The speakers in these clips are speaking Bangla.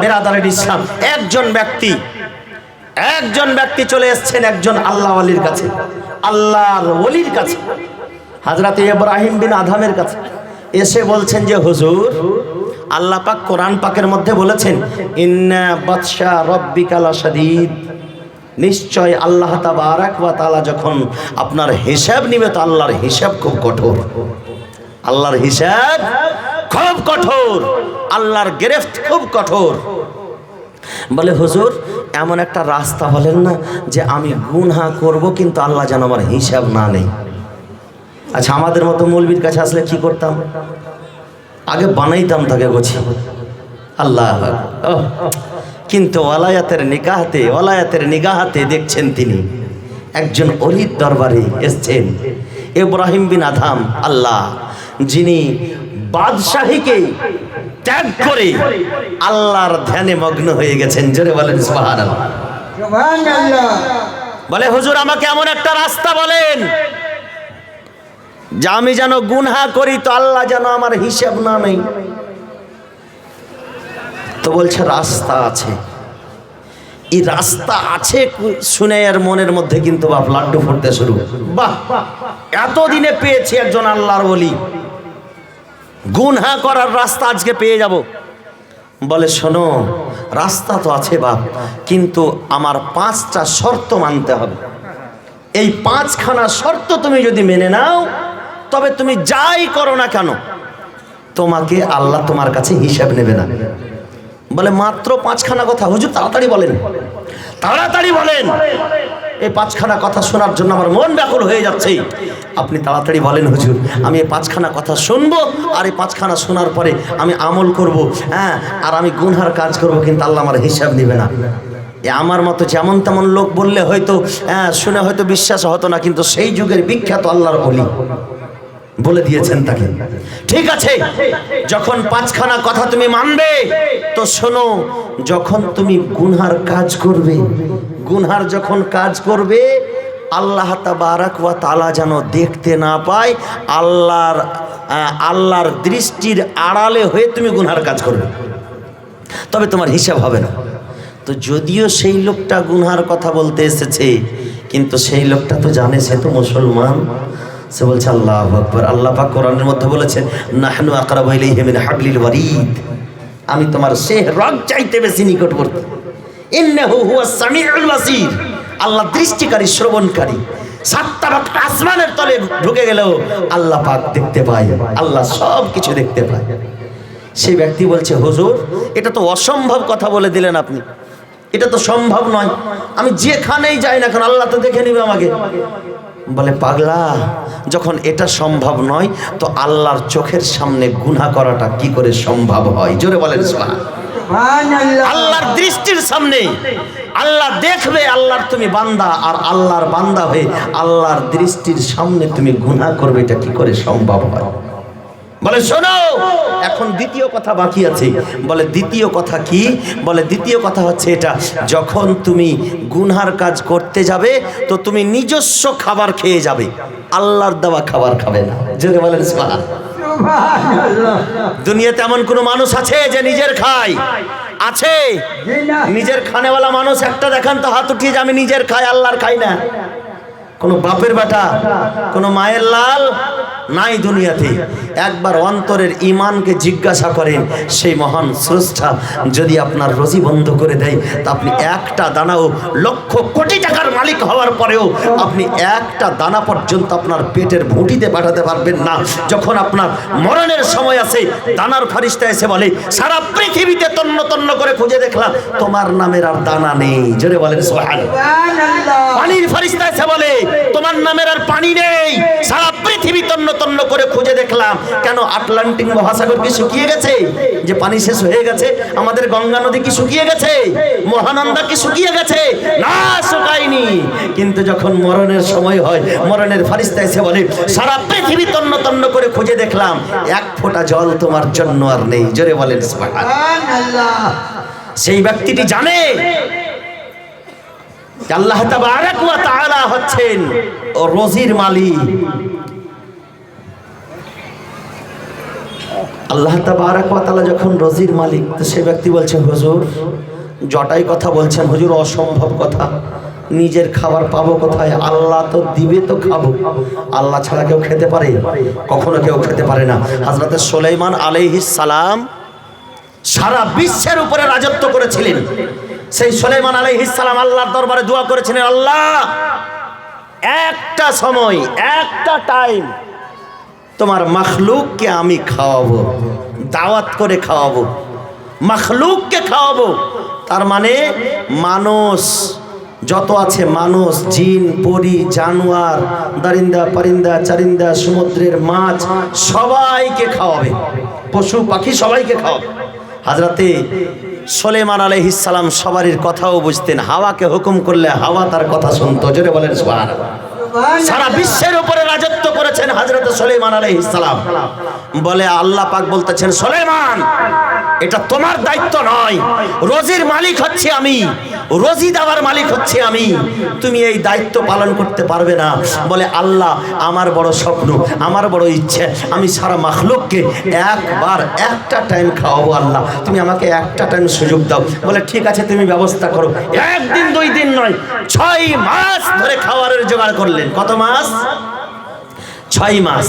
বেরাদারের ইসলাম। একজন ব্যক্তি একজন ব্যক্তি চলে এসছেন একজন আল্লাহ আলীর কাছে, আল্লাহর ওলির কাছে, হাজরাতে ইব্রাহিম বিন আধামের কাছে। এসে বলছেন যে, হুজুর, আল্লাহ পাক কোরআন পাকের মধ্যে বলেছেন, ইন্না বাদশা রব্বিকালা শাদীদ নিশ্চয় আল্লাহ তাআলা যখন আপনার হিসাব নিবে, তো আল্লাহর হিসাব খুব কঠোর। আল্লাহর হিসাব খুব কঠোর। আল্লাহর গ্রেফত খুব কঠোর। বলে, হুজুর, এমন একটা রাস্তা বলেন না যে আমি গুনহা করব কিন্তু আল্লাহ যেন আমার হিসাব না নেই আচ্ছা আমাদের মতো মৌলবীর কাছে আসলে কি করতাম? আগে বানাইতাম তাকে গোছি। আল্লাহ কিন্তু ওয়ালায়াতের নিগাহাতে ওয়ালায়াতের নিগাহাতে দেখছেন তিনি, একজন অলির দরবারে এসছেন। ইব্রাহিম বিন আধাম আল্লাহ, যিনি বাদশাহীকে ত্যাগ করে আল্লাহর ধ্যানে মগ্ন হয়ে গেছেন। জোরে বলেন বলে, হুজুর, আমাকে এমন একটা রাস্তা বলেন, যে আমি যেন গুনহা করি তো আল্লাহ যেন আমার হিসাব না নেই তো বলছে, রাস্তা আছে। এই রাস্তা আছে শুনে আর মনের মধ্যে কিন্তু বাপ লাড্ডু ফুটতে শুরু। বাহ! এতদিনে পেয়েছি একজন আল্লাহর বলি গুনহা করার রাস্তা আজকে পেয়ে যাব। বলে, শোনো, রাস্তা তো আছে বাপ, কিন্তু আমার পাঁচটা শর্ত মানতে হবে। এই পাঁচখানা শর্ত তুমি যদি মেনে নাও, তবে তুমি যাই করো না কেন, তোমাকে আল্লাহ তোমার কাছে হিসাব নেবে না। বলে, মাত্র পাঁচখানা কথা। হুজুর, তাড়াতাড়ি বলেন। তাড়াতাড়ি বলেন। এই পাঁচখানা কথা শোনার জন্য আমার মন ব্যাকুল হয়ে যাচ্ছে। আপনি তাড়াতাড়ি বলেন, হুজুর, আমি এই পাঁচখানা কথা শুনব আর এই পাঁচখানা শোনার পরে আমি আমল করব। হ্যাঁ আর আমি গুনহার কাজ করব, কিন্তু আল্লাহ আমার হিসাব নেবে না। আমার মতো যেমন তেমন লোক বললে হয়তো হ্যাঁ শুনে হয়তো বিশ্বাস হতো না, কিন্তু সেই যুগের বিখ্যাত আল্লাহর বলি বলে দিয়েছেন তাকে। ঠিক আছে, যখন পাঁচখানা কথা তুমি মানবে, তো শোনো, যখন তুমি গুনহার কাজ করবে গুনহার যখন কাজ করবে, আল্লাহ তাবারাক ওয়া তাআলা যেন দেখতে না পায়, আল্লাহর আল্লাহর দৃষ্টির আড়ালে হয়ে তুমি গুনহার কাজ করবে। তবে তোমার হিসাব হবে না। তো যদিও সেই লোকটা গুনহার কথা বলতে এসেছে, কিন্তু সেই লোকটা তো জানে, সে তো মুসলমান। সে বলছে, আল্লাহ আকবর। আল্লাহ পাক কোরআনের মধ্যে বলেছেন নাহনু আকরাবু ইলাইহি মিন হাবলিল ওয়ারিদ। আমি তোমার সে রগ চাইতে বেশি নিকটবর্তী। আল্লাহ দৃষ্টিকারী, শ্রবণকারী। সাতটা ভাগ আসমানের তলে ঢুকে গেলেও আল্লাহ পাক দেখতে পায়। আল্লাহ সব কিছু দেখতে পায়। সেই ব্যক্তি বলছে, হুজুর, এটা তো অসম্ভব কথা বলে দিলেন আপনি। এটা তো সম্ভব নয়। আমি যেখানেই যাই না কেন, আল্লাহ তো দেখে নিবে আমাকে। বলে, পাগলা, যখন এটা সম্ভব নয়, তো আল্লাহর চোখের সামনে গুনাহ করাটা কি করে সম্ভব হয়? জোরে বলেন, সুবহানাল্লাহ। আল্লাহর দৃষ্টির সামনে আল্লাহ দেখবে আল্লাহর তুমি বান্দা আর আল্লাহর বান্দা হয়ে আল্লাহর দৃষ্টির সামনে তুমি গুনাহ করবে, এটা কি করে সম্ভব হয়? বলে, শোনো, এখন দ্বিতীয় কথা বাকি আছে। বলে, দ্বিতীয় কথা কি? বলে, দ্বিতীয় কথা হচ্ছে এটা, যখন তুমি গুনহার কাজ করতে যাবে, তো তুমি নিজস্ব খাবার খেয়ে যাবে। আল্লাহর দেওয়া খাবার খাবে না। জোরে বলেন দুনিয়াতে এমন কোন মানুষ আছে যে নিজের খায়? আছে? নিজের খানেওয়ালা মানুষ একটা দেখান তো হাত উঠিয়ে যে আমি নিজের খাই আল্লাহর খাই না। কোনো বাপের বেটা কোনো মায়ের লাল নাই দুনিয়াতে। একবার অন্তরের ইমানকে জিজ্ঞাসা করেন সেই মহান স্রষ্টা যদি আপনার রোজি বন্ধ করে দেয় তা আপনি একটা দানাও লক্ষ কোটি টাকার মালিক হওয়ার পরেও আপনি একটা দানা পর্যন্ত আপনার পেটের ভুঁটিতে পাঠাতে পারবেন না। যখন আপনার মরণের সময় আছে দানার ফারিস্তা এসে বলে সারা পৃথিবীতে তন্ন তন্ন করে খুঁজে দেখলাম তোমার নামের আর দানা নেই। জোরে বলেন সুবহানাল্লাহ। পানির ফারিস্তা এসে বলে তোমার নামের আর পানি নেই। সারা পৃথিবী তন্ন তন্ন করে খুঁজে দেখলাম। কেন আটলান্টিক মহাসাগর কি শুকিয়ে গেছে? যে পানি শেষ হয়ে গেছে, আমাদের গঙ্গা নদী কি শুকিয়ে গেছে? মহানন্দা কি শুকিয়ে গেছে? না, শুকায়নি। কিন্তু যখন মরণের সময় হয়, মরণের ফারিস্তা এসে বলে, সারা পৃথিবী তন্ন তন্ন করে খুঁজে দেখলাম, এক ফোঁটা জল তোমার জন্য আর নেই। জোরে বলেন সেই ব্যক্তিটি জানে আল্লাহ তাআলা হচ্ছেন রোজির মালিক। আল্লাহ তালা যখন রজির মালিক, তো সে ব্যক্তি বলছে, হুজুর, জটাই কথা বলছেন। হুজুর, অসম্ভব কথা। নিজের খাবার পাবো কোথায়? আল্লাহ তো দিবে তো খাব। আল্লাহ ছাড়া কেউ খেতে পারে? কখনো কেউ খেতে পারে না। হাজরতে সোলাইমান আলাইহিস সালাম সারা বিশ্বের উপরে রাজত্ব করেছিলেন। সেই সোলাইমান আলাইহিস সালাম আল্লাহর দরবারে দোয়া করেছিলেন, আল্লাহ, একটা সময়, একটা টাইম তোমার মখলুককে আমি খাওয়াবো, দাওয়াত করে খাওয়াবো, মখলুককে খাওয়াবো। তার মানে মানুষ, যত আছে মানুষ, জিন, পরি, জানোয়ার, দারিন্দা, পারিন্দা, চারিন্দা, সমুদ্রের মাছ, সবাইকে খাওয়াবে। পশু, পাখি সবাইকে খাওয়াবে। হাজরাতে সোলেমান আলহিসাল্লাম সবারই কথাও বুঝতেন হাওয়াকে হুকুম করলে হাওয়া তার কথা শুনতো। জোরে বলেন সুবহানাল্লাহ। সারা বিশ্বের উপরে রাজত্ব করেছেন হাজরত সোলেমান আলাইহিসসালাম বলে আল্লাহ পাক বলতেছেন সোলেমান এটা তোমার দায়িত্ব নয়। রোজির মালিক হচ্ছে আমি। রোজি দেওয়ার মালিক হচ্ছে আমি। তুমি এই দায়িত্ব পালন করতে পারবে না। বলে, আল্লাহ, আমার বড় স্বপ্ন, আমার বড় ইচ্ছে, আমি সারা মাখলুককে একবার একটা টাইম খাওয়াবো, আল্লাহ। তুমি আমাকে একটা টাইম সুযোগ দাও। বলে, ঠিক আছে, তুমি ব্যবস্থা করো। একদিন, দুই দিন নয়, ছয় মাস ধরে খাবারের জোগাড় করলেন। কত মাস? ছয় মাস।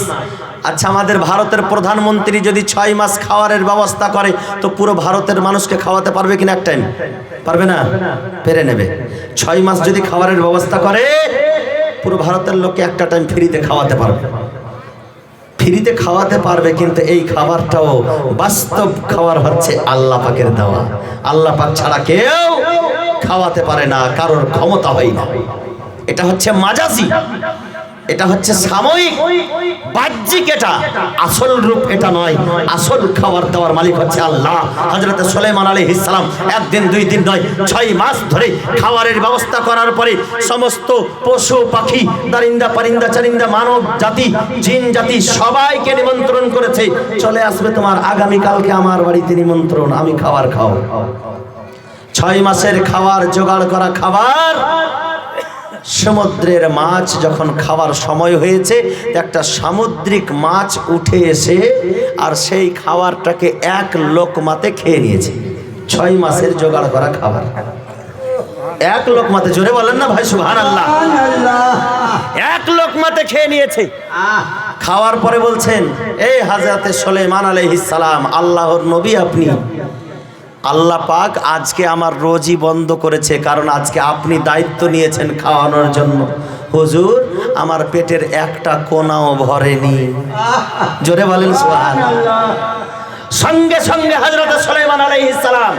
আচ্ছা আমাদের ভারতের প্রধানমন্ত্রী যদি ছয় মাস খাওয়ারের ব্যবস্থা করে, তো পুরো ভারতের মানুষকে খাওয়াতে পারবে কিনা এক টাইম পারবে না? পেরে নেবে। ছয় মাস যদি খাবারের ব্যবস্থা করে, পুরো ভারতের লোককে একটা টাইম ফ্রিতে খাওয়াতে পারবে। ফ্রিতে খাওয়াতে পারবে, কিন্তু এই খাবারটাও বাস্তব খাবার হচ্ছে আল্লাহ পাকের দেওয়া। আল্লাহ পাক ছাড়া কেউ খাওয়াতে পারে না, কারোর ক্ষমতা হয় না। এটা হচ্ছে মাজাজি। এটা হচ্ছে সাময়িক বাহ্যিক এটা, আসল রূপ এটা নয়, আসল খাবার দাবার মালিক হচ্ছে আল্লাহ। হজরত সোলেমান আলী ইসলাম একদিন, দুই দিন নয়, ছয় মাস ধরে খাবারের ব্যবস্থা করার পরে সমস্ত পশু, পাখি, দারিন্দা পারিন্দা চারিন্দা মানব জাতি, জিন জাতি সবাইকে নিমন্ত্রণ করেছে, চলে আসবে তোমার আগামীকালকে আমার বাড়িতে নিমন্ত্রণ, আমি খাবার খাও ছয় মাসের খাবার, জোগাড় করা খাবার সমুদ্রের মাছ যখন খাওয়ার সময় হয়েছে একটা সামুদ্রিক মাছ উঠে এসে আর সেই খাবারটাকে এক লোকমাতে খেয়ে নিয়েছে। ছয় মাসের জোগাড় করা খাবার। এক লোকমাতে, জোরে বলেন না ভাই সুহান আল্লাহ এক লোকমাতে খেয়ে নিয়েছে। খাওয়ার পরে বলছেন, এই হাজরাতে সোলেমান আলাইহিস সালাম, আল্লাহর নবী আপনি। আল্লাহ পাক আজকে আমার রোজই বন্ধ করেছে, কারণ আজকে আপনি দায়িত্ব নিয়েছেন খাওয়ানোর জন্য। হুজুর, আমার পেটের একটা কোনাও ভরেনি। জোরে বলেন সুবহান সঙ্গে সঙ্গে হজরত সুলাইমান আলাইহিস সালাম,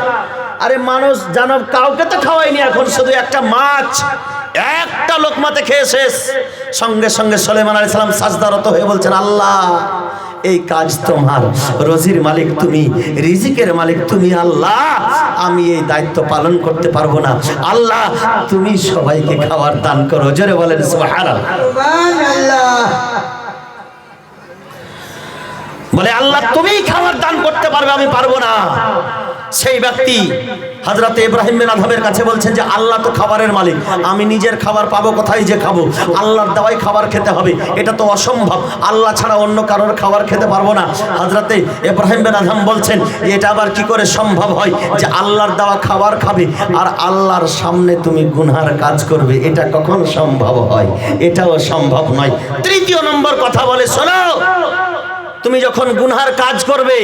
আরে মানুষ জানব, কাউকে তো খাওয়াইনি এখন, শুধু একটা মাছ, একটা লোকমাতে খেয়ে শেষ। সঙ্গে সঙ্গে সুলাইমান আলাইহিস সালাম সাজদারত হয়ে বলছেন, আল্লাহ এই কাজ তোমার। রোজির মালিক তুমি, রিজিকের মালিক তুমি, আল্লাহ। আমি এই দায়িত্ব পালন করতে পারব না। আল্লাহ, তুমি সবাইকে খাওয়ার দান করো। জোরে বলেন বলে, আল্লাহ তুমি খাবার দান করতে পারবে, আমি পারব না। সেই ব্যক্তি হাজরাতে ইব্রাহিম বিন আদমের কাছে বলছেন যে, আল্লাহ তো খাবারের মালিক। আমি নিজের খাবার পাবো, কোথায় যে খাব? আল্লাহর দেওয়াই খাবার খেতে হবে। এটা তো অসম্ভব। আল্লাহ ছাড়া অন্য কারোর খাবার খেতে পারব না। হাজরাতে ইব্রাহিম বিন আদম বলছেন, এটা আবার কি করে সম্ভব হয় যে, আল্লাহর দেওয়া খাবার খাবে আর আল্লাহর সামনে তুমি গুনহার কাজ করবে? এটা কখন সম্ভব হয়? এটাও সম্ভব নয়। তৃতীয় নম্বর কথা বলে, শোনো। তুমি যখন গুনহার কাজ করবে,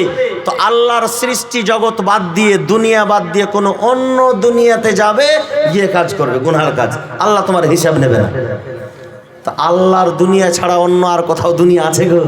তো আল্লাহর সৃষ্টি জগৎ বাদ দিয়ে, দুনিয়া বাদ দিয়ে কোনো অন্য দুনিয়াতে যাবে, গিয়ে কাজ করবে, গুনহার কাজ। আল্লাহ তোমার হিসাব নেবে না। তা আল্লাহর দুনিয়া ছাড়া অন্য আর কোথাও দুনিয়া আছে গো।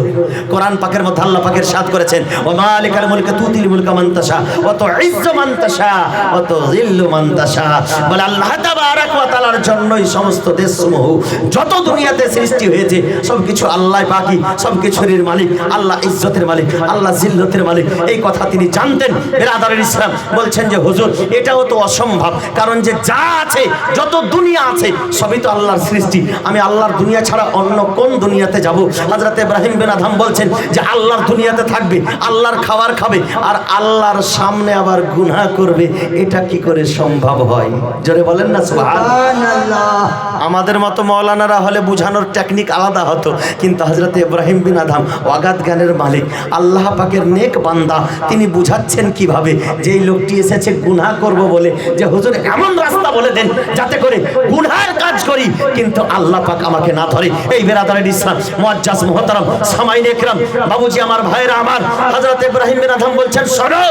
কোরআন পাকের মধ্যে আল্লাহ পাকের সাথ করেছেন ও মালিকাল মুলকে তুতিল মুলকা মান্তাসা অত ইজ্জ মান্তাসা অত জিল্লু মান্তাসা বলে আল্লাহ তাবারাক ওয়া তাআলার জন্যই সমস্ত দেশসমূহ, যত দুনিয়াতে সৃষ্টি হয়েছে সব কিছু আল্লাহ পাকি সব কিছুর মালিক, আল্লাহ ইজ্জতের মালিক, আল্লাহ জিল্লতের মালিক। এই কথা তিনি জানতেন বেরাদারের ইসলাম। বলছেন যে, হুজুর, এটাও তো অসম্ভব। কারণ যে যা আছে, যত দুনিয়া আছে, সবই তো আল্লাহর সৃষ্টি। আমি আল্লাহর দুনিয়া ছাড়া অন্য কোন দুনিয়াতে যাব? হাজরাতে ইব্রাহিম বিন আধাম বলছেন যে আল্লাহর দুনিয়াতে থাকবে, আল্লাহর খাবার খাবে, আর আল্লাহর সামনে আবার গুনাহ করবে। এটা কি করে সম্ভব হয়? জোরে বলেন না সুবহান সুবহানাল্লাহ। আমাদের মতো মৌলানারা হলে বুঝানোর টেকনিক আলাদা হতো। কিন্তু হজরত ইব্রাহিম বিন আধাম ওয়াগাত জ্ঞানের মালিক, আল্লাহ পাকের নেক বান্দা, তিনি বুঝাচ্ছেন কীভাবে যেই লোকটি এসেছে গুনাহ করব বলে, যে হুজুর এমন রাস্তা বলে দেন যাতে করে গুনহার কাজ করি, কিন্তু আল্লাহ পাক আমাকে না ধরে। এই বেরাদারের ইসলাম মুআজ্জাজ মুহতারাম, সামাইন একরাম, বাবুজি আমার ভাইরা আমার, হযরত ইব্রাহিম বিন আদম বলছেন, শোনো,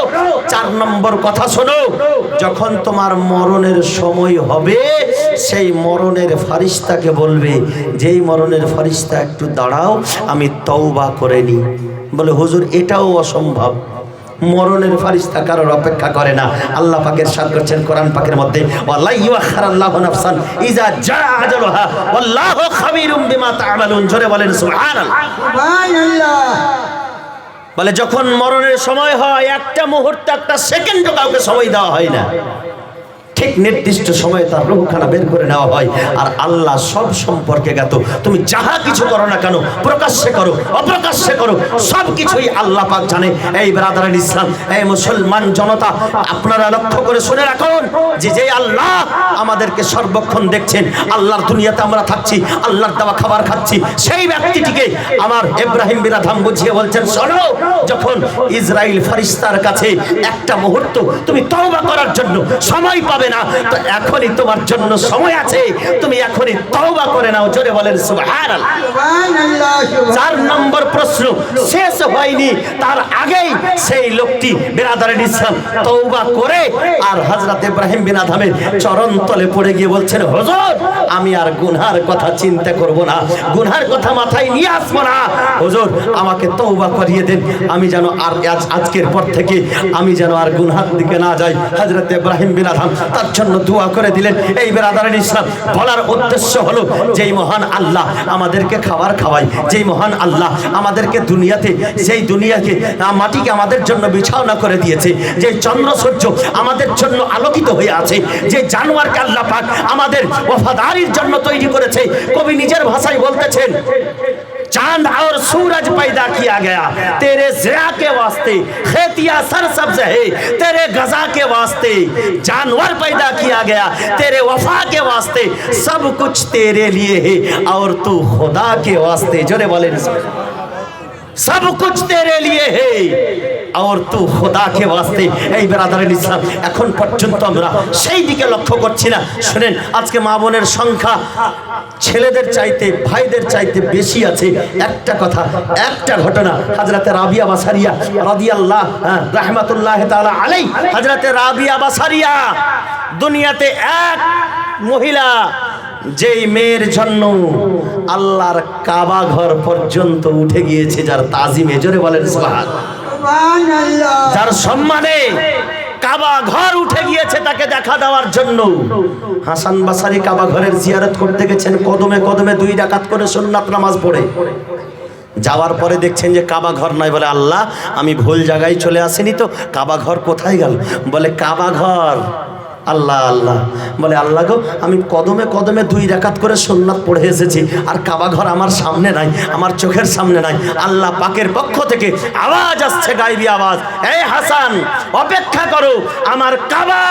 চার নম্বর কথা শোনো, যখন তোমার মরণের সময় হবে, সেই মরণের ফারিস্তাকে বলবে যেই মরণের ফারিস্তা একটু দাঁড়াও আমি তওবা করে নি বলে হুজুর এটাও অসম্ভব। মরণের ফারিস্তা কারোর অপেক্ষা করে না। আল্লাহ পাকের সাথ করছেন কোরআন পাকের মধ্যে জোরে বলেন বলে যখন মরণের সময় হয় একটা মুহূর্ত একটা সেকেন্ড কাউকে সময় দেওয়া হয় না। ঠিক নির্দিষ্ট সময়ে তার রুহখানা বের করে নেওয়া হয়। আর আল্লাহ সব সম্পর্কে জ্ঞাত। তুমি যাহা কিছু করো না কেন, প্রকাশ্যে করো, অপ্রকাশ্যে করো, সব কিছুই আল্লাহ পাক জানে। এই ব্রাদারান ইসলাম, এই মুসলমান জনতা, আপনারা লক্ষ্য করে শুনে রাখুন যে যে আল্লাহ আমাদেরকে সর্বক্ষণ দেখছেন, আল্লাহর দুনিয়াতে আমরা থাকছি, আল্লাহর দেওয়া খাবার খাচ্ছি, সেই ব্যক্তিটিকে আমার ইব্রাহিম বিরাধাম বুঝিয়ে বলছেন, শোনো, যখন ইসরাইল ফারিস্তার কাছে একটা মুহূর্ত তুমি তওবা করার জন্য সময় পাবে না তো এখনই তোমার জন্য সময় আছে। তুমি এখনই তওবা করে নাও জোরে বলেন সুবহানাল্লাহ। চার নম্বর প্রশ্ন শেষ হয়নি তার আগেই সেই লোকটি বেরাদারের ইসলাম তৌবা করে আর হজরত ইব্রাহিম বিন আদমের চরণ তলে পড়ে গিয়ে বলছেন হুজুর আমি আর গুনহার কথা চিন্তা করব না। গুনহার কথা মাথায় নিয়ে আসব না। হুজুর আমাকে তৌবা করিয়ে দেন। আমি যেন আর আজকের পর থেকে আমি যেন আর গুনহার দিকে না যাই। হজরত ইব্রাহিম বিন আদম তার জন্য দোয়া করে দিলেন। এই বেরাদারের ইসলাম, বলার উদ্দেশ্য হলো, যেই মহান আল্লাহ আমাদেরকে খাবার খাওয়ায়, যেই মহান আল্লাহ আমাদেরকে দুনিয়াতে, সেই দুনিয়াকে মাটিকে আমাদের জন্য বিছাওনা করে দিয়েছে। যে চন্দ্র সূর্য আমাদের জন্য আলোকিত হয়ে আছে, যে জানোয়ারকে আল্লাহ পাক আমাদের ওফাদারির জন্য তৈরি করেছে। কবি নিজের ভাষায় বলতেছেন चाँद और सूरज पैदा किया गया। तेरे जया के वास्ते, खेतिया सरसब्ज है। तेरे गजा के वास्ते जानवर पैदा किया गया। तेरे वफा के वास्ते सब कुछ तेरे लिए है। और तू खुदा के वास्ते, जोरे बोले सब সব কুছ তেরে লিয়ে হে আর তু খোদাকে বাঁচতে এই বেরাদারের ইসলাম এখন পর্যন্ত আমরা সেই দিকে লক্ষ্য করছি না। শোনেন, আজকে মা বোনের সংখ্যা ছেলেদের চাইতে, ভাইদের চাইতে বেশি আছে। একটা কথা, একটা ঘটনা, হাজরাতে রাবিয়া বাসারিয়া রাদিয়াল্লাহ হ্যাঁ, রাহমাতুল্লাহ তাআলা আলাই হাজরাতে রাবিয়া বাসারিয়া, দুনিয়াতে এক মহিলা, যেই মেয়ের জন্য আল্লাহর কাবা ঘর পর্যন্ত উঠে গিয়েছে যার তাজিমে জোরে বলেন সুবহান। যার সম্মানে কাবা ঘর উঠে গিয়েছে তাকে দেখা দেওয়ার জন্য। হাসান বাসারি কাবা ঘরের জিয়ারত করতে গেছেন কদমে কদমে দুই ডাকাত করে সুন্নাত নামাজ পড়ে। যাওয়ার পরে দেখছেন যে কাবা ঘর নয় বলে আল্লাহ আমি ভুল জায়গায় চলে আসিনি তো কাবা ঘর কোথায় গেল? বলে কাবা ঘর আল্লাহ আল্লাহ। বলে, আল্লাহ গো, আমি কদমে কদমে দুই রাকাত করে সোননাথ পড়ে এসেছি, আর কাবা ঘর আমার সামনে নাই, আমার চোখের সামনে নাই। আল্লাহ পাকের পক্ষ থেকে আওয়াজ আসছে গাইবি আওয়াজ। এই হাসান, অপেক্ষা করো, আমার কাবা,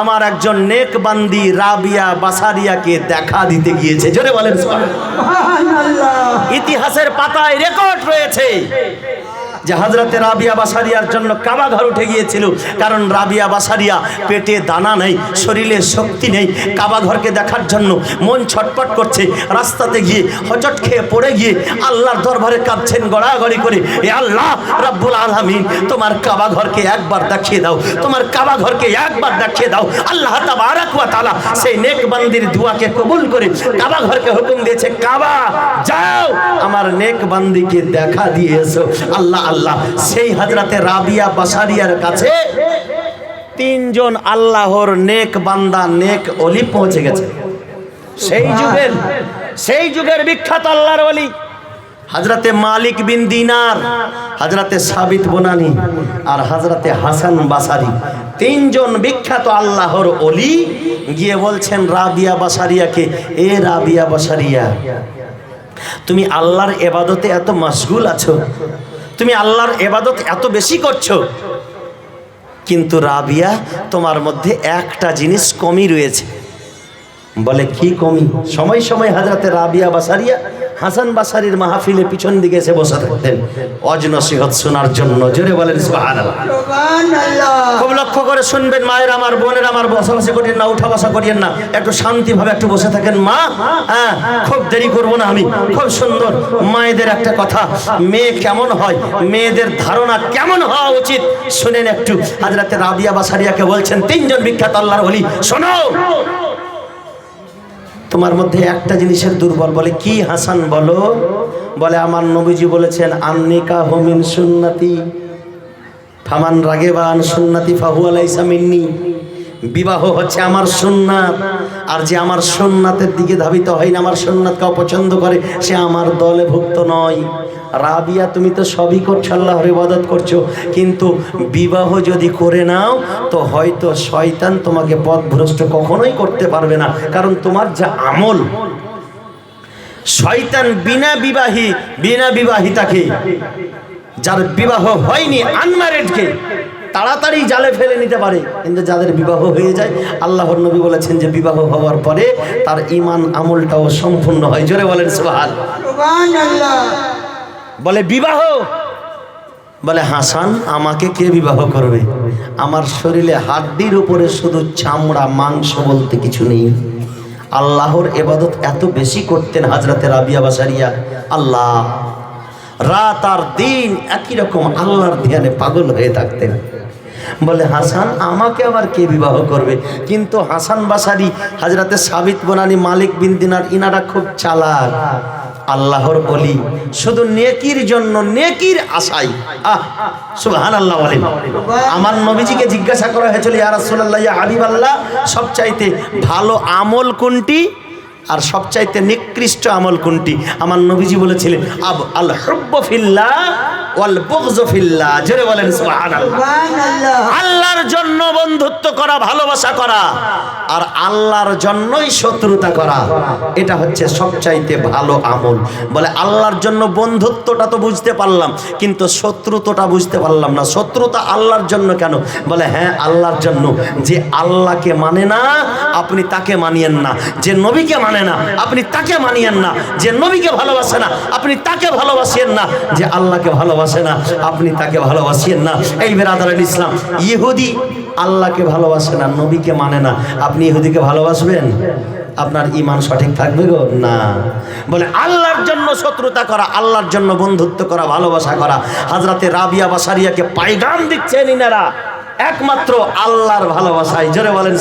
আমার একজন নেক বান্দি রাবিয়া বাসারিয়াকে দেখা দিতে গিয়েছে। জোরে বলেন ইতিহাসের পাতায় রেকর্ড রয়েছে। যে হাজরাতে রাবিয়া বাসারিয়ার জন্য কাবা ঘর উঠে গিয়েছিল। কারণ রাবিয়া বাসারিয়া পেটে দানা নেই, শরীরে শক্তি নেই। কাবা ঘরকে দেখার জন্য মন ছটপট করছে। রাস্তাতে গিয়ে হচট খেয়ে পড়ে গিয়ে আল্লাহর দরবারে কাঁদছেন গড়াগড়ি করে, এ আল্লাহ, রাব্বুল আলামিন, তোমার কাবা ঘরকে একবার দেখিয়ে দাও, তোমার কাবা ঘরকে একবার দেখিয়ে দাও। আল্লাহ তাবারাক ওয়া তাআলা সেই নেক বান্দির দুয়াকে কবুল করে কাবা ঘরকে হুকুম দিয়েছে, কাবা, যাও, আমার নেক বান্দিকে দেখা দিয়ে এসো আল্লাহ আল্লাহ। সেই হাজরাতে রাবিয়া বাসারিয়ার কাছে তিনজন আল্লাহর নেক বান্দা নেক অলি পৌঁছে গেছে। সেই যুগের সেই যুগের বিখ্যাত আল্লাহর অলি হাজরাতে মালিক বিন দিনার হাজরাতে সাবিত বোনানি আর হাজরাতে হাসান বাসারি তিনজন বিখ্যাত আল্লাহর অলি গিয়ে বলছেন রাবিয়া বাসারিয়াকে এ রাবিয়া বাসারিয়া তুমি আল্লাহর এবাদতে এত মশগুল আছো। তুমি আল্লাহর এবাদত এত বেশি করছ। কিন্তু রাবিয়া, তোমার মধ্যে একটা জিনিস কমই রয়েছে। বলে, কি কমি? সময় সময় হাজরাতে রাবিয়া বাসারিয়া হাসান বাসারির মাহফিলে পিছন দিকে এসে বসে থাকতেন। অজ নসিহত শোনার জন্য। জোরে বলেন খুব লক্ষ্য করে শুনবেন মায়ের আমার বোনের আমার বসাবাসি করিয়েন না উঠা বসা করিয়েন না। একটু শান্তিভাবে একটু বসে থাকেন মা। হ্যাঁ খুব দেরি করব না আমি। খুব সুন্দর। মায়েদের একটা কথা মেয়ে কেমন হয়? মেয়েদের ধারণা কেমন হওয়া উচিত? শুনেন একটু। হাজরাতে রাবিয়া বাসারিয়াকে বলছেন তিনজন বিখ্যাত আল্লাহর বলি শোনো। তোমার মধ্যে একটা জিনিসের দুর্বল বলে, কি হাসান বলো? বলে, আমার নবীজি বলেছেন আন্নিকা হোমিন সুন্নাতি, ফামান রাগেবান সুন্নাতি ফাহু আলাইসা মিন্নি। বিবাহ হচ্ছে আমার সুন্নাত। আর যে আমার সুন্নাতের দিকে ধাবিত হয় না, আমার সুন্নাতকে অপছন্দ করে, সে আমার দলে ভুক্ত নয়। রাবিয়া, তুমি তো সবই করছ, আল্লাহর ইবাদত করছ। কিন্তু বিবাহ যদি করে নাও, তো হয়তো শয়তান তোমাকে পথভ্রষ্ট কখনোই করতে পারবে না। কারণ তোমার যা আমল, শয়তান বিনা বিবাহী, বিনা বিবাহিতাকে, যার বিবাহ হয়নি আনম্যারেডকে তাড়াতাড়ি জালে ফেলে নিতে পারে। কিন্তু যাদের বিবাহ হয়ে যায় আল্লাহর নবী বলেছেন যে বিবাহ হওয়ার পরে তার ইমান আমলটাও সম্পূর্ণ হয়। জোরে বলেন সুবহানাল্লাহ। বলে বিবাহ? বলে হাসান আমাকে কে বিবাহ করবে? আমার শরীরে হাড্ডির উপরে শুধু চামড়া মাংস বলতে কিছু নেই। আল্লাহর এবাদত এত বেশি করতেন হাজরাতে রাবিয়া বাসারিয়া আল্লাহ রাত আর দিন একই রকম আল্লাহর ধ্যানে পাগল হয়ে থাকতেন। বলে, হাসান, আমাকে আবার কে বিবাহ করবে? কিন্তু হাসান বাসারি হাজরাতে সাবিত বোনানি মালিক বিন দিনার ইনারা খুব চালাক। আল্লাহর বলি, শুধু নেকির জন্য, নেকির আশাই আহ সুবহান আল্লাহ বলেন। আমার নবীজিকে জিজ্ঞাসা করা হয়েছিল, ইয়া ইয়া হাবিবাল্লাহ, সবচাইতে ভালো আমল কোনটি? আর সবচাইতে নিকৃষ্ট আমল কোনটি? আমার নবীজি বলেছিলেন আব আল হুব্বু ফিল্লাহ ওয়াল বুগযু ফিল্লাহ। জোরে বলেন সুবহানাল্লাহ। সুবহানাল্লাহ। আল্লাহর জন্য বন্ধুত্ব করা ভালোবাসা করা আর আল্লাহর জন্যই শত্রুতা করা এটা হচ্ছে সবচাইতে ভালো আমল। বলে আল্লাহর জন্য বন্ধুত্বটা তো বুঝতে পারলাম কিন্তু শত্রুতাটা বুঝতে পারলাম না। শত্রুতা আল্লাহর জন্য কেন? বলে হ্যাঁ আল্লাহর জন্য। যে আল্লাহকে মানে না আপনি তাকে মানিয়েন না। যে নবীকে মানে না। আপনি তাকে মানিয়েন না যে নবীকে ভালোবাসে না। আপনি তাকে ভালোবাসেন না যে আল্লাহকে ভালোবাসে না। আপনি তাকে ভালোবাসেন না। এই বেরাদার ইসলাম, ইহুদি আল্লাহকে ভালোবাসে না, নবীকে মানে না। আপনি ইহুদিকে ভালোবাসবেন? আপনার ইমান সঠিক থাকবে গো? না। বলে, আল্লাহর জন্য শত্রুতা করা, আল্লাহর জন্য বন্ধুত্ব করা, ভালোবাসা করা। হাজরাতে রাবিয়া বাসারিয়াকে পাইগাম দিচ্ছেন ইনারা। একমাত্র আল্লাহর ভালোবাসায়। জোরে বলেন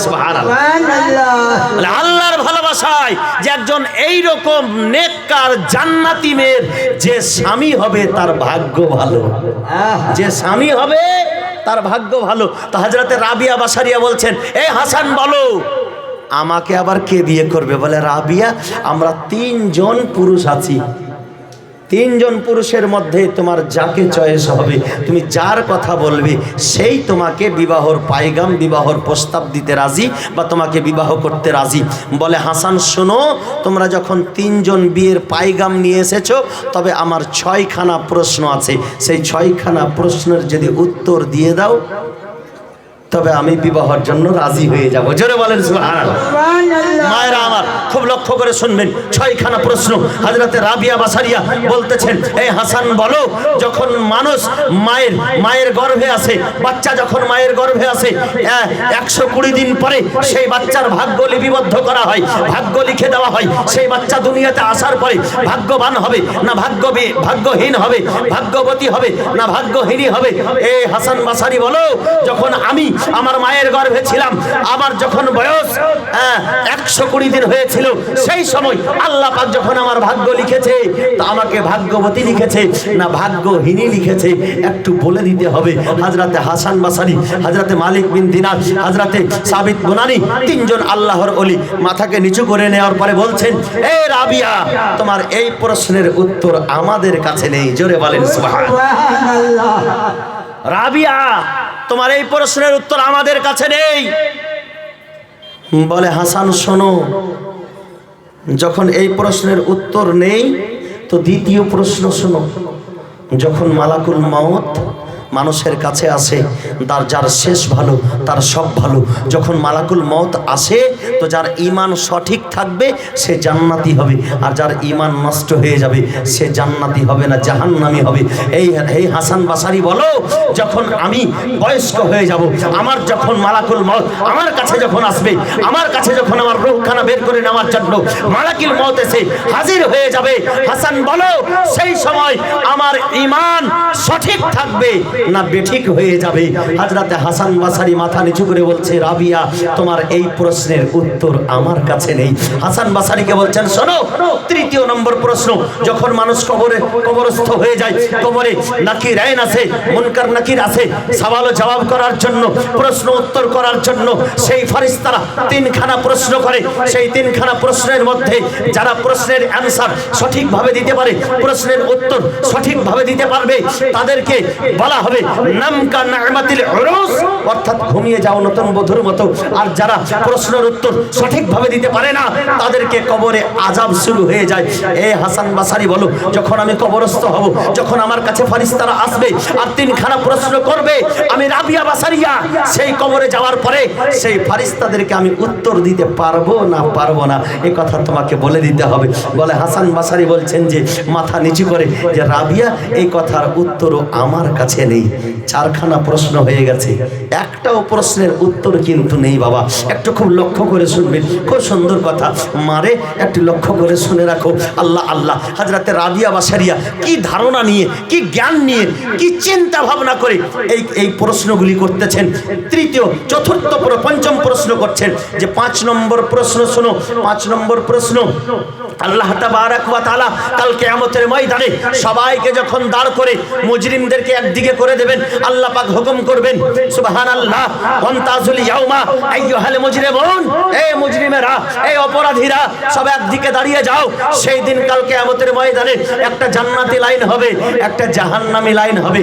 আল্লাহর ভালোবাসায় যে একজন এইরকম নেককার, জান্নাতি মেয়ের যে স্বামী হবে, তার ভাগ্য ভালো। যে স্বামী হবে, তার ভাগ্য ভালো। তো হাজরাতে রাবিয়া বাসারিয়া বলছেন এই হাসান, বলো, আমাকে আবার কে বিয়ে করবে? বলে, রাবিয়া, আমরা তিনজন পুরুষ আছি। তিনজন পুরুষের মধ্যে তোমার যাকে চয়েস হবে, তুমি যার কথা বলবে, সেই তোমাকে বিবাহর পাইগাম বিবাহর প্রস্তাব দিতে রাজি বা তোমাকে বিবাহ করতে রাজি। বলে, হাসান, শোনো, তোমরা যখন তিনজন বিয়ের পাইগাম নিয়ে এসেছ, তবে আমার ছয়খানা প্রশ্ন আছে। সেই ছয়খানা প্রশ্নের যদি উত্তর দিয়ে দাও তবে আমি বিবাহর জন্য রাজি হয়ে যাব। জোরে বলেন মায়েরা আমার খুব লক্ষ্য করে শুনবেন। ছয়খানা প্রশ্ন হাজরাতে রাবিয়া বাসারিয়া বলতেছেন এই হাসান বলো যখন মানুষ মায়ের মায়ের গর্ভে আসে বাচ্চা যখন মায়ের গর্ভে আসে একশো কুড়ি দিন পরে সেই বাচ্চার ভাগ্য লিপিবদ্ধ করা হয় ভাগ্য লিখে দেওয়া হয়। সেই বাচ্চা দুনিয়াতে আসার পরে ভাগ্যবান হবে না ভাগ্য ভাগ্যহীন হবে ভাগ্যবতী হবে না ভাগ্যহীনই হবে? এ হাসান বাসারি বলো যখন আমি আমার মায়ের গর্ভে ছিলাম। আমার যখন বয়স একশো কুড়ি দিন হয়েছিল, সেই সময় আল্লাহ পাক যখন আমার ভাগ্য লিখেছে, তা আমাকে ভাগ্যবতী লিখেছে, না ভাগ্যহীনী লিখেছে, একটু বলে দিতে হবে। হাজরাতে হাসান বাসারি, হাজরাতে মালিক বিন দিনার, হাজরাতে সাবিত বোনানি, তিনজন আল্লাহর অলি মাথাকে নিচু করে নেওয়ার পরে বলছেন, এ রাবিয়া, তোমার এই প্রশ্নের উত্তর আমাদের কাছে নেই। জোরে বলেন, সুবহানাল্লাহ। রাবিয়া তোমার এই প্রশ্নের উত্তর আমাদের কাছে নেই। বলে হাসান, শোনো, যখন এই প্রশ্নের উত্তর নেই, তো দ্বিতীয় প্রশ্ন শোনো। যখন মালাকুল মাউত মানুষের কাছে আসে, তার যার শেষ ভালো, তার সব ভালো। যখন মালাকুল মত আসে, তো যার ইমান সঠিক থাকবে, সে জান্নাতি হবে। আর যার ইমান নষ্ট হয়ে যাবে, সে জান্নাতি হবে না, জাহান্নামি হবে। এই এই হাসান বাসারি বলো, যখন আমি বয়স্ক হয়ে যাব, আমার যখন মালাকুল মত আমার কাছে যখন আসবে, আমার কাছে যখন আমার রোগখানা বের করে নেওয়ার জন্য মালাকিল মত এসে হাজির হয়ে যাবে, হাসান বলো, সেই সময় আমার ইমান সঠিক থাকবে। না বেঠিক হয়ে যাবে। হাজরাতে হাসান বাসারি মাথা নিচু করে বলছে, রাবিয়া, তোমার এই প্রশ্নের উত্তর আমার কাছে নেই। হাসান বাসারিকে বলছেন, শোনো, তৃতীয় নম্বর প্রশ্ন, যখন মানুষ কবরে, কবরস্থ হয়ে যায়, কবরে নাকির আইন আছে মুনকার নাকির আছে সওয়াল জবাব করার জন্য, প্রশ্ন উত্তর করার জন্য, সেই ফারিস্তারা তিনখানা প্রশ্ন করে। সেই তিনখানা প্রশ্নের মধ্যে যারা প্রশ্নের অ্যান্সার সঠিকভাবে দিতে পারে, প্রশ্নের উত্তর সঠিকভাবে দিতে পারবে, তাদেরকে বলা হবে নামকা নামাতিল উরুস। অর্থাৎ ঘুমিয়ে যাও নতুন বধুর মতো। আর যারা প্রশ্নের উত্তর সঠিকভাবে দিতে পারে না তাদেরকে কবরে আজাব শুরু হয়ে যায়। এ হাসান বাসারি বলো যখন আমি কবরস্থ হব যখন আমার কাছে ফারিস্তারা আসবে আর তিনখানা প্রশ্ন করবে আমি রাবিয়া বাসারিয়া সেই কবরে যাওয়ার পরে সেই ফারিস্তাদেরকে আমি উত্তর দিতে পারব না পারব না এ কথা তোমাকে বলে দিতে হবে। বলে হাসান বাসারি বলছেন যে মাথা নিচু করে যে রাবিয়া এই কথার উত্তরও আমার কাছে নেই। চারখানা প্রশ্ন হয়ে গেছে। একটাও প্রশ্নের উত্তর কিন্তু নেই বাবা। একটু খুব লক্ষ্য করে শুনবেন খুব সুন্দর কথা। মারে একটু লক্ষ্য করে শুনে রাখো। আল্লাহ আল্লাহ হাজরাতে রাবিয়া বাসারিয়া কি ধারণা নিয়ে, কি জ্ঞান নিয়ে, কি চিন্তা ভাবনা করে এই এই প্রশ্নগুলি করতেছেন। তৃতীয়, চতুর্থ, পঞ্চম প্রশ্ন করছেন যে পাঁচ নম্বর প্রশ্ন শোনো, পাঁচ নম্বর প্রশ্ন। আল্লাহ তাআলা কাল কিয়ামতের ময়দানে সবাইকে যখন দাঁড় করে মুজরিমদেরকে একদিকে করে দেবেন, আল্লাহ পাক হুকুম করবেন, সুবহানাল্লাহ, ওয়ান্তাজুল ইয়াউমা, আইয়ুহাল মুজরিমুন, এ মুজরিমেরা এই অপরাধীরা সব একদিকে দাঁড়িয়ে যাও। সেই দিন কাল কিয়ামতের একটা জান্নাতি লাইন হবে, একটা জাহান্নামী লাইন হবে।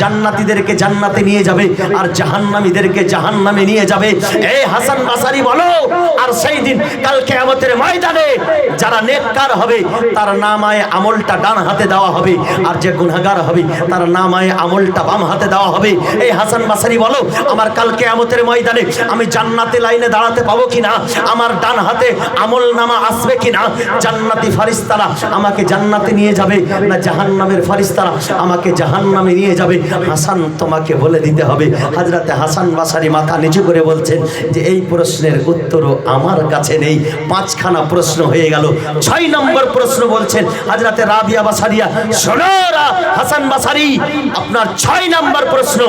জান্নাতীদেরকে জান্নাতে নিয়ে যাবে আর জাহান্নামীদেরকে জাহান্নামে নিয়ে যাবে। এ হাসান বাসারি বলো, আর সেই দিন কাল কিয়ামতের ময়দানে যারা নেককার হবে, তার নামায় আমলটা ডান হাতে দেওয়া হবে। আর যে গুনাহগার হবে, তার নামায় আমলটা বাম হাতে দেওয়া হবে। এই হাসান বাসারি বলো, আমার কালকে আমতের ময়দানে আমি জান্নাতে লাইনে দাঁড়াতে পাবো কিনা? আমার ডান হাতে আমল নামা আসবে কিনা? জান্নাতি ফারিস্তারা আমাকে জান্নাতে নিয়ে যাবে না জাহান্নামের ফারিস্তারা আমাকে জাহান্নামে নিয়ে যাবে? হাসান তোমাকে বলে দিতে হবে। হাজরাতে হাসান বাসারি মাথা নিচু করে বলছেন যে, এই প্রশ্নের উত্তরও আমার কাছে নেই। পাঁচখানা প্রশ্ন হয়ে গেল। ছয় নম্বর প্রশ্ন বলছেন, হাজরাতে রাবিয়া বাসারিয়া, সোনারা হাসান বাসারি, আপনার ছয় নম্বর প্রশ্ন।